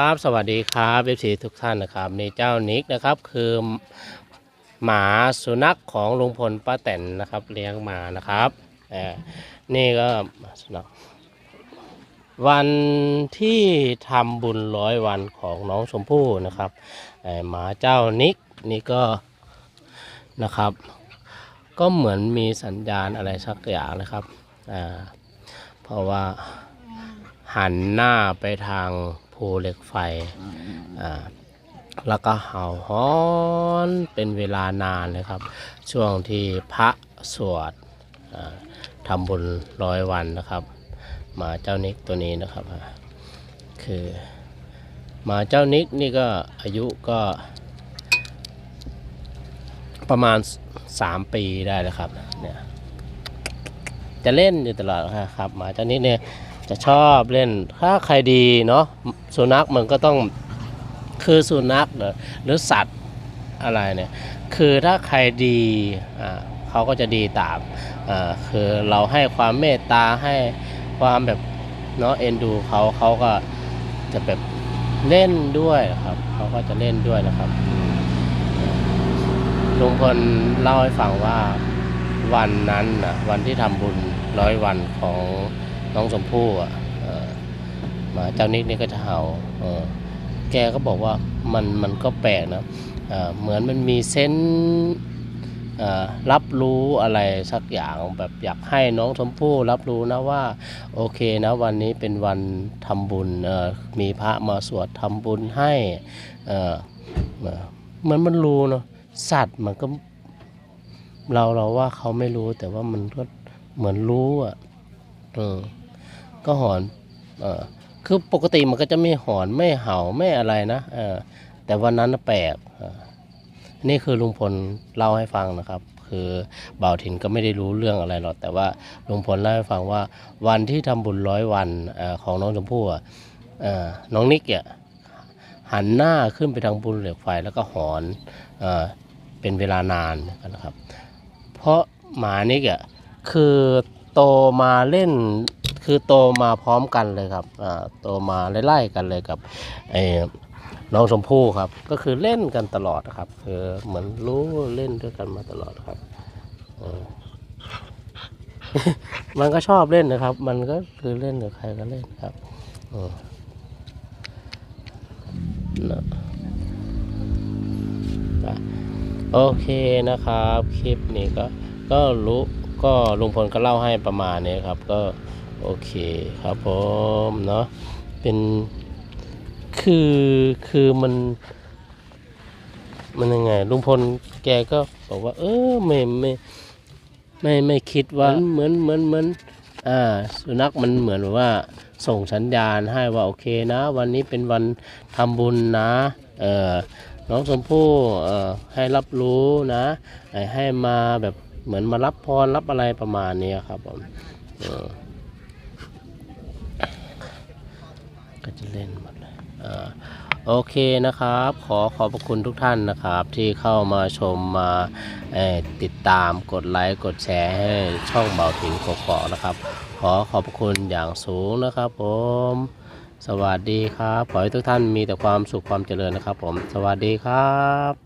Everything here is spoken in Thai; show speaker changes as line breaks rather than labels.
ครับสวัสดีครับเอฟซีทุกท่านนะครับนี่เจ้านิกนะครับคือหมาสุนัขของลุงพลป้าแตนนะครับเลี้ยงมานะครับเอ่อนี่ก็สุนัขวันที่ทำบุญร้อยวันของน้องชมพู่นะครับหมาเจ้านิกนี่ก็นะครับ ก็เหมือนมีสัญญาณอะไรสักอย่างนะครับอ่าเพราะว่าหันหน้าไปทาง ภูเหล็กไฟอ่าแล้วก็เห่าฮ้อนเป็นเวลานานเลยครับ ช่วงที่พระสวดทำบุญร้อยวันนะครับ มาเจ้านิกตัวนี้นะครับ คือมาเจ้านิกนี่ก็อายุก็ประมาณ 3 ปีได้แล้วครับเนี่ยจะเล่นอยู่ตลอดครับมาเจ้านิกเนี่ย จะชอบเล่นถ้าใครดีเนาะสุนัขมันก็ต้องคือสุนัขหรือสัตว์อะไรเนี่ยคือถ้าใครดีอ่าเขาก็จะดีตามอ่าคือเราให้ความเมตตาให้ความแบบเนาะเอ็นดูเขาเขาก็จะแบบเล่นด้วยครับเขาก็จะเล่นด้วยนะครับลุงพลเล่าให้ฟังว่าวันนั้นนะวันที่ทำบุญร้อยวันของ น้องชมพู่อะหมาเจ้านิกนี่ก็จะเห่าเออแกก็บอกว่ามันมันก็แปลกนะเหมือนมันมีเซนส์เอ่อรับรู้อะไรสักอย่างแบบอยากให้น้องชมพู่รับรู้นะว่าโอเคนะวันนี้เป็นวันทำบุญมีพระมาสวดทำบุญให้เอ่อเอ่อเหมือนมันรู้เนาะสัตว์มันก็เราเราว่าเขาไม่รู้แต่ว่ามันก็เหมือนรู้อะเออ ก็หอนเออคือปกติมันก็จะไม่หอนไม่เห่าไม่อะไรนะเออแต่วันนั้นแปลกนี่คือลุงพลเล่าให้ฟังนะครับ คือเบาถิ่นก็ไม่ได้รู้เรื่องอะไรหรอกแต่ว่าลุงพลเล่าให้ฟังว่าวันที่ทำบุญร้อยวันอของน้องชมพู่อะเออน้องนิกเนี่ยหันหน้าขึ้นไปทางบุญเหล็กไฟแล้วก็หอนเอเป็นเวลานานนะครับ เพราะหมานิกอะคือโตมาเล่น คือโตมาพร้อมกันเลยครับอ่าโตมาไล่ๆกันเลยกับไอ้น้องชมพู่ครับ ก็คือเล่นกันตลอดครับ คือเหมือนรู้เล่นด้วยกันมาตลอดครับเออมันก็ชอบเล่นนะครับ มันก็คือเล่นกับใครก็เล่นครับออนะอะโอเคนะครับ คลิปนี้ก็ ก็รู้ก็ลุงพลก็เล่าให้ประมาณนี้ครับ ก็ โอเคครับผมเนาะเป็นคือคือมัน มันยังไงลุงพลแกก็บอกว่า เออไม่ไม่ไม่ไม่คิดว่าเหมือนเหมือนเหมือนอ่าสุนัขมันเหมือนว่าส่งสัญญาณให้ว่าโอเคนะ วันนี้เป็นวันทำบุญนะเออน้องชมพู่เอ่อให้รับรู้นะให้ให้มาแบบเหมือนมารับพรรับอะไรประมาณนี้ครับผมเออ ก็จะเล่นหมดเลยอ่าโอเคนะครับ ขอขอบพระคุณทุกท่านนะครับ ที่เข้ามาชมมาติดตามกดไลค์กดแชร์ให้ช่องเบาถิงกกอกนะครับ ขอขอบพระคุณอย่างสูงนะครับผม สวัสดีครับ ขอให้ทุกท่านมีแต่ความสุขความเจริญนะครับผม สวัสดีครับ